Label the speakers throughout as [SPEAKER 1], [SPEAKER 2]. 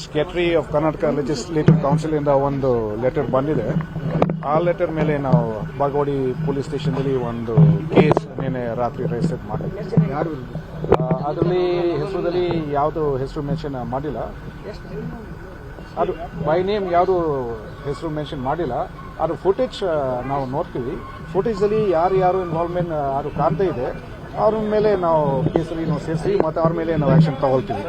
[SPEAKER 1] Secretary of Karnataka legislative council ಇಂದ ಒಂದು letter ಬಂದಿದೆ. ಆ ಲೆಟರ್ ಮೇಲೆ ನಾವು ಬಾಗವಾಡಿ ಪೊಲೀಸ್ ಸ್ಟೇಷನ್ದಲ್ಲಿ ಒಂದು ಕೇಸ್ ನಿನ್ನೆ ರಾತ್ರಿ ರಿಜಿಸ್ಟರ್ ಮಾಡಿದ್ವಿ. ಅದರಲ್ಲಿ ಹೆಸರಲ್ಲಿ ಯಾವುದು ಹೆಸರು ಮೆನ್ಷನ್ ಮಾಡಿಲ್ಲ. ಅದು ಬೈ ನೇಮ್ ಯಾವುದು ಹೆಸರು ಮೆನ್ಷನ್ ಮಾಡಿಲ್ಲ. ಅದು ಫುಟೇಜ್ ನಾವು ನೋಡ್ತೀವಿ. ಫುಟೇಜಲ್ಲಿ ಯಾರು ಯಾರು ಇನ್ವಾಲ್ವ್ಮೆಂಟ್ ಅದು ಕಾಣ್ತಾ ಇದೆ. ಅವ್ರ ಮೇಲೆ ನಾವು ಕೇಸಲ್ಲಿ ನಾವು ಸೇರಿಸಿ ಮತ್ತು ಅವ್ರ ಮೇಲೆ ನಾವು ಆ್ಯಕ್ಷನ್ ತಗೊಳ್ತೀವಿ.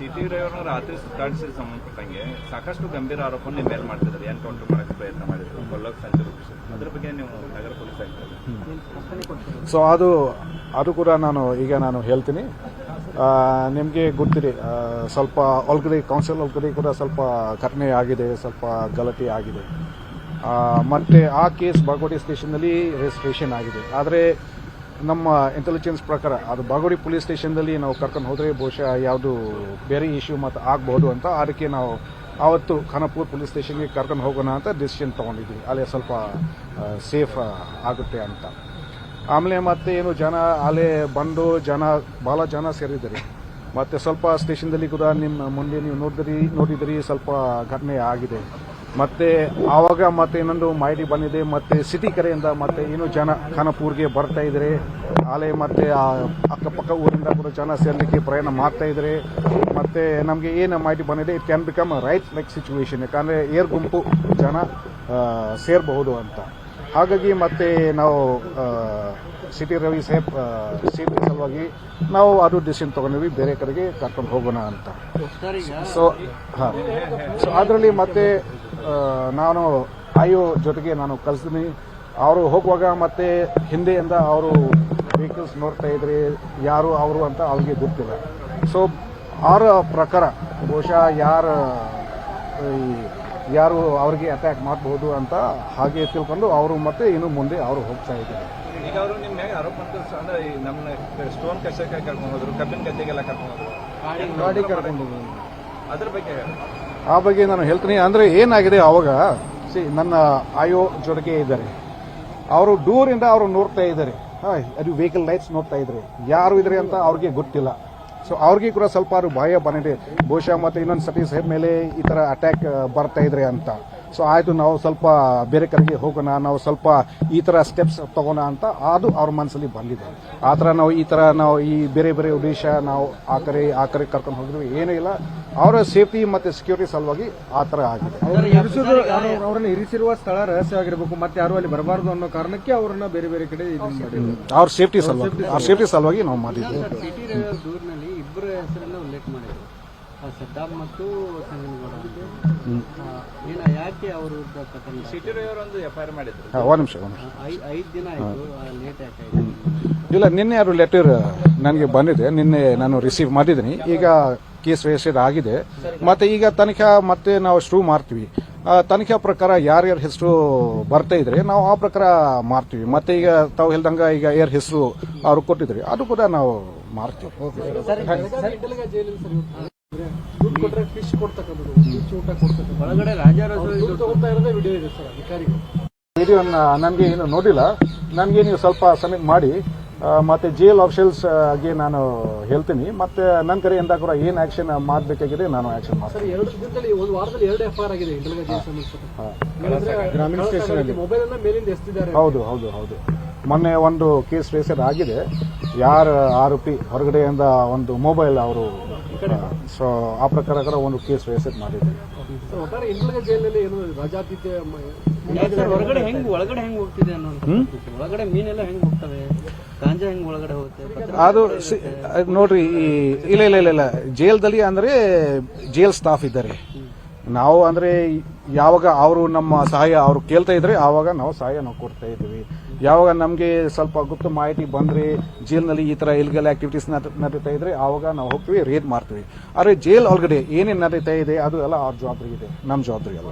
[SPEAKER 2] ಸಿಟಿ ಡ್ರೈವರ್ನ ರಾತ್ರಿ ಸುತ್ತಾಡಿಸಿದ ಸಂಬಂಧಪಟ್ಟಂಗೆ ಸಾಕಷ್ಟು ಗಂಭೀರ ಆರೋಪ ನಿಮ್ಮ ಮೇಲೆ ಮಾಡ್ತಿದ್ದಾರೆ. ಎನ್ಕೌಂಟರ್ ಮಾಡಕ್ಕೆ ಪ್ರಯತ್ನ ಮಾಡಿದ್ರು? ಕೊಲ್ಲಕ್ಕೆ ಸಂಚು ಅದ್ರ ಬಗ್ಗೆ ನೀವು ನಗರ ಪೊಲೀಸ್
[SPEAKER 1] ಸೊ ಅದು ಅದು ಕೂಡ ನಾನು ಈಗ ನಾನು ಹೇಳ್ತೀನಿ. ನಿಮಗೆ ಗೊತ್ತಿದೆ ಸ್ವಲ್ಪ ಆಲ್ರೆಡಿ ಕೌನ್ಸಿಲ್ ಒಳಗಡೆ ಕೂಡ ಸ್ವಲ್ಪ ಘಟನೆ ಆಗಿದೆ, ಸ್ವಲ್ಪ ಗಲಾಟೆ ಆಗಿದೆ. ಮತ್ತು ಆ ಕೇಸ್ ಬಾಗೋಡಿ ಸ್ಟೇಷನ್ನಲ್ಲಿ ರಿಜಿಸ್ಟ್ರೇಷನ್ ಆಗಿದೆ. ಆದರೆ ನಮ್ಮ ಇಂಟೆಲಿಜೆನ್ಸ್ ಪ್ರಕಾರ ಅದು ಬಾಗೋಡಿ ಪೊಲೀಸ್ ಸ್ಟೇಷನ್ದಲ್ಲಿ ನಾವು ಕರ್ಕೊಂಡು ಹೋದರೆ ಬಹುಶಃ ಯಾವುದು ಬೇರೆ ಇಶ್ಯೂ ಮತ್ತು ಆಗ್ಬೋದು ಅಂತ, ಅದಕ್ಕೆ ನಾವು ಆವತ್ತು ಖಾನಾಪುರ್ ಪೊಲೀಸ್ ಸ್ಟೇಷನ್ಗೆ ಕರ್ಕೊಂಡು ಹೋಗೋಣ ಅಂತ ಡಿಸಿಷನ್ ತೊಗೊಂಡಿದ್ವಿ. ಅಲ್ಲಿ ಸ್ವಲ್ಪ ಸೇಫ್ ಆಗುತ್ತೆ ಅಂತ. ಆಮೇಲೆ ಮತ್ತೆ ಏನು, ಜನ ಅಲ್ಲೇ ಬಂದು ಜನ ಭಾಳ ಜನ ಸೇರಿದ್ದಾರೆ. ಮತ್ತೆ ಸ್ವಲ್ಪ ಸ್ಟೇಷನ್ದಲ್ಲಿ ಕೂಡ ನಿಮ್ಮ ಮುಂದೆ ನೀವು ನೋಡಿದ್ರಿ ನೋಡಿದ್ರಿ ಸ್ವಲ್ಪ ಘಟನೆ ಆಗಿದೆ. ಮತ್ತೆ ಆವಾಗ ಮತ್ತೆ ಇನ್ನೊಂದು ಮಾಹಿತಿ ಬಂದಿದೆ ಮತ್ತೆ ಸಿಟಿ ಕಡೆಯಿಂದ ಮತ್ತೆ ಏನು ಜನ ಖಾನಾಪುರ್ಗೆ ಬರ್ತಾ ಇದ್ದಾರೆ ಆಲೆ ಮತ್ತೆ ಆ ಅಕ್ಕಪಕ್ಕ ಊರಿಂದ ಕೂಡ ಜನ ಸೇರ್ಲಿಕ್ಕೆ ಪ್ರಯಾಣ ಮಾಡ್ತಾ ಇದ್ದಾರೆ ಮತ್ತೆ ನಮಗೆ ಏನು ಮಾಹಿತಿ ಬಂದಿದೆ it can become right like situation ಯಾಕಂದರೆ ಏರ್ ಗುಂಪು ಜನ ಸೇರಬಹುದು ಅಂತ. ಹಾಗಾಗಿ ಮತ್ತೆ ನಾವು ಸಿಟಿ ರವಿ ಸಾಹೇಬ್ ಸೇಫ್ಟಿ ಸಲುವಾಗಿ ನಾವು ಅದು ಡಿಸಿಷನ್ ತಗೊಂಡಿವಿ ಬೇರೆ ಕಡೆಗೆ ಕರ್ಕೊಂಡು ಹೋಗೋಣ ಅಂತ. ಸೊ ಹಾಂ. ಸೊ ಅದರಲ್ಲಿ ಮತ್ತೆ ನಾನು ಆಯೋ ಜೊತೆಗೆ ನಾನು ಕಲಿಸ್ತೀನಿ ಅವರು ಹೋಗುವಾಗ ಮತ್ತೆ ಹಿಂದೆಯಿಂದ ಅವರು ವೆಹಿಕಲ್ಸ್ ನೋಡ್ತಾ ಇದ್ರಿ ಯಾರು ಅವರು ಅಂತ ಅವ್ರಿಗೆ ಗೊತ್ತಿಲ್ಲ ಸೊ ಅವರ ಪ್ರಕಾರ ಬಹುಶಃ ಯಾರ ಈ ಯಾರು ಅವ್ರಿಗೆ ಅಟ್ಯಾಕ್ ಮಾಡಬಹುದು ಅಂತ ಹಾಗೆ ತಿಳ್ಕೊಂಡು ಅವರು ಮತ್ತೆ ಇನ್ನು ಮುಂದೆ ಅವರು ಹೋಗ್ತಾ ಇದ್ದಾರೆ
[SPEAKER 2] ಈಗ ಅವರು ನಿಮ್ಮ ಆರೋಪ ಅಂದ್ರೆ ಸ್ಟೋನ್ ಕಸಕ್ಕೆ ಕರ್ಕೊಂಡು ಹೋದ್ರು ಕಬ್ಬಿನ ಗದ್ದೆಗೆಲ್ಲ ಕರ್ಕೊಂಡು ಹೋದ್ರು
[SPEAKER 3] ಗಾಡಿ ಕರ್ಕೊಂಡು.
[SPEAKER 2] ಅದ್ರ ಬಗ್ಗೆ.
[SPEAKER 1] ಆ ಬಗ್ಗೆ ನಾನು ಹೇಳ್ತೀನಿ. ಅಂದರೆ ಏನಾಗಿದೆ ಆವಾಗ ಸಿ, ನನ್ನ ಆಯೋ ಜೊತೆಗೆ ಇದ್ದಾರೆ. ಅವರು ದೂರಿಂದ ಅವರು ನೋಡ್ತಾ ಇದ್ದಾರೆ. ಅದು ವೆಹಿಕಲ್ ಲೈಟ್ಸ್ ನೋಡ್ತಾ ಇದ್ದಾರೆ. ಯಾರು ಇದ್ರೆ ಅಂತ ಅವ್ರಿಗೆ ಗೊತ್ತಿಲ್ಲ. ಸೊ ಅವ್ರಿಗೆ ಕೂಡ ಸ್ವಲ್ಪ ಅದು ಭಯ ಬಂದಿದೆ. ಬಹುಶಃ ಮತ್ತೆ ಇನ್ನೊಂದು ಸತಿ ಸಾಹೇಬ್ ಮೇಲೆ ಈ ಥರ ಅಟ್ಯಾಕ್ ಬರ್ತಾ ಇದ್ರೆ ಅಂತ. ಸೊ ಆಯ್ತು ನಾವು ಸ್ವಲ್ಪ ಬೇರೆ ಕಡೆಗೆ ಹೋಗೋಣ ನಾವು ಸ್ವಲ್ಪ ಈ ಥರ ಸ್ಟೆಪ್ಸ್ ತಗೋಣ ಅಂತ ಅದು ಅವ್ರ ಮನಸ್ಸಲ್ಲಿ ಬಂದಿದೆ. ಆ ಥರ ನಾವು ಈ ಥರ ನಾವು ಈ ಬೇರೆ ಬೇರೆ ಉದ್ದೇಶ ನಾವು ಆ ಕಡೆ ಆ ಕಡೆ ಕರ್ಕೊಂಡು ಹೋಗಿದ್ವಿ ಏನೂ ಇಲ್ಲ. ಅವರ ಸೇಫ್ಟಿ ಮತ್ತು ಸೆಕ್ಯೂರಿಟಿ ಸಲುವಾಗಿ ಆ ಥರ ಆಗಿದೆ.
[SPEAKER 3] ಅವರನ್ನು ಇರಿಸಿರುವ ಸ್ಥಳ ರಹಸ್ಯವಾಗಿರಬೇಕು ಮತ್ತೆ ಯಾರು ಅಲ್ಲಿ ಬರಬಾರದು ಅನ್ನೋ ಕಾರಣಕ್ಕೆ ಅವ್ರನ್ನ ಬೇರೆ ಬೇರೆ ಕಡೆ
[SPEAKER 1] ಅವ್ರ ಸೇಫ್ಟಿ ಸಲುವಾಗಿ ಅವ್ರ ಸೇಫ್ಟಿ ಸಲುವಾಗಿ ನಾವು ಮಾಡಿದ್ವಿ.
[SPEAKER 4] ಇಬ್ಬರ ಹೆಸರನ್ನ ಉಲ್ಲೇಖ ಮಾಡಿದ್ರು. ಸದ್ದಾಮ್ ಮತ್ತು ಸಂಗನಗೌಡ ಆ, ಯಾಕೆ ಅವರು ಪ್ರಕರಣ
[SPEAKER 2] ಸಿಟಿ ಡ್ರೈವರ್ ಒಂದು ಎಫ್ ಐ ಆರ್ ಮಾಡಿದ್ರು.
[SPEAKER 1] ಹಾಂ ಒಂದು ನಿಮಿಷ ಒಂದು ನಿಮಿಷ.
[SPEAKER 4] ಐ- ದಿನ ಆಯ್ತು ಲೇಟ್ ಯಾಕೆ
[SPEAKER 1] ಇಲ್ಲ ನಿನ್ನೆ ಯಾರು ಲೆಟರ್ ನನಗೆ ಬಂದಿದೆ. ನಿನ್ನೆ ನಾನು ರಿಸೀವ್ ಮಾಡಿದ್ದೀನಿ. ಈಗ ಕೇಸ್ ರಿಜಿಸ್ಟರ್ ಆಗಿದೆ. ಮತ್ತೆ ಈಗ ತನಿಖಾ ಮತ್ತೆ ನಾವು ಶುರು ಮಾಡ್ತೀವಿ. ಆ, ತನಿಖಾ ಪ್ರಕಾರ ಯಾರ್ಯಾರ ಹೆಸರು ಬರ್ತಾ ಇದ್ರೆ ನಾವು ಆ ಪ್ರಕಾರ ಮಾಡ್ತೀವಿ. ಮತ್ತೆ ಈಗ ತಾವು ಹೇಳ್ದಂಗ ಈಗ ಯಾರ ಹೆಸರು ಅವ್ರು ಕೊಟ್ಟಿದ್ರಿ ಅದು ಕೂಡ ನಾವು ಮಾಡ್ತೀವಿ.
[SPEAKER 3] ಕೊಟ್ರೆ ಫಿಶ್ ಕೊಡ್ತಕ್ಕಂಥದ್ದು ಫಿಶ್ ಊಟ ಕೊಡ್ತಕ್ಕಂಥದ್ದು.
[SPEAKER 4] ಒಳಗಡೆ ರಾಜಾರೋಜ
[SPEAKER 3] ತಗೊಳ್ತಾ ಇರೋದೇ ವಿಡಿಯೋ ಇದೆ ಸರ್ ಅಧಿಕಾರಿಗಳು.
[SPEAKER 1] ವಿಡಿಯೋನ ನನಗೆ ಏನು ನೋಡಿಲ್ಲ. ನನಗೆ ನೀವು ಸ್ವಲ್ಪ ಸಬ್ಮಿಟ್ ಮಾಡಿ. ಮತ್ತೆ ಮತ್ತೆ ಜೇಲ್ ಆಗಿ ನಾನು ಹೇಳ್ತೀನಿ. ಮತ್ತೆ ನನ್ನ ಕಡೆಯಿಂದ ಕೂಡ ಏನು ಆಕ್ಷನ್ ಮಾಡಬೇಕಾಗಿದೆ ನಾನು ಆ್ಯಕ್ಷನ್ ಮಾಡ್ತೀನಿ.
[SPEAKER 3] ಸರ್ ಎರಡು ದಿನದಲ್ಲಿ ಒಂದು ವಾರದಲ್ಲಿ ಎರಡು ಎಫ್ ಆರ್ ಆಗಿದೆ ಗ್ರಾಮೀಣ ಸ್ಟೇಷನ್ ಮೊಬೈಲ್ ಅನ್ನ ಮೇಲಿಂದ ಎಸ್ತಿದ್ದಾರೆ.
[SPEAKER 1] ಹೌದು ಹೌದು ಹೌದು. ಮೊನ್ನೆ ಒಂದು ಕೇಸ್ ರೇಸರ್ ಆಗಿದೆ. ಯಾರ ಆರೋಪಿ ಹೊರಗಡೆಯಿಂದ ಒಂದು ಮೊಬೈಲ್ ಅವರು ಸೊ ಆ ಪ್ರಕಾರ ಕೂಡ ಒಂದು ಕೇಸ್ ರಿಜಿಸ್ಟರ್ ಮಾಡಿದ್ದೀವಿ
[SPEAKER 3] ಸರ್, ಒಟ್ಟಾರೆ ಇಂಟೆಲಿಜೆನ್ಸ್ ಜೈಲಿನಲ್ಲಿ ಏನು ರಾಜಾತೀತ ಮ-
[SPEAKER 4] ಸರ್ ಹೊರಗಡೆ ಹೆಂಗ್ ಒಳಗಡೆ ಹೆಂಗ್ ಹೋಗ್ತಿದೆ ಅನ್ನೋ ಒಳಗಡೆ ಮೀನೆಲ್ಲ ಹೆಂಗ್ ಹೋಗ್ತವೆ? ಗಾಂಜಾ ಹೆಂಗ್ ಒಳಗಡೆ ಹೋಗುತ್ತೆ?
[SPEAKER 1] ಅದು ಸಿ- ಅದ್ ನೋಡ್ರಿ ಈ ಇಲ್ಲ ಇಲ್ಲ ಇಲ್ಲ ಇಲ್ಲ. ಜೈಲ್ದಲ್ಲಿ ಅಂದ್ರೆ ಜೈಲ್ ಸ್ಟಾಫ್ ಇದ್ದಾರೆ. ನಾವು ಅಂದ್ರೆ ಯಾವಾಗ ಅವರು ನಮ್ಮ ಸಹಾಯ ಅವರು ಕೇಳ್ತಾ ಇದ್ರೆ ಆವಾಗ ನಾವು ಸಹಾಯ ನಾವು ಕೊಡ್ತಾ ಇದ್ದೀವಿ. ಯಾವಾಗ ನಮಗೆ ಸ್ವಲ್ಪ ಗುಪ್ತ ಮಾಹಿತಿ ಬಂದರೆ ಜೈಲ್ನಲ್ಲಿ ಈ ತರ ಇಲ್ಗಲ್ ಆಕ್ಟಿವಿಟೀಸ್ ನಡೀತಾ ಇದ್ರೆ ಆವಾಗ ನಾವು ಹೋಗ್ತೀವಿ ರೇಡ್ ಮಾಡ್ತೀವಿ. ಆದರೆ ಜೈಲ್ ಒಳಗಡೆ ಏನೇನು ನಡೀತಾ ಇದೆ, ಅದು ಎಲ್ಲ ಅವ್ರ ಜವಾಬ್ದಾರಿ ಇದೆ ನಮ್ಮ ಜವಾಬ್ದಾರಿ ಅಲ್ಲ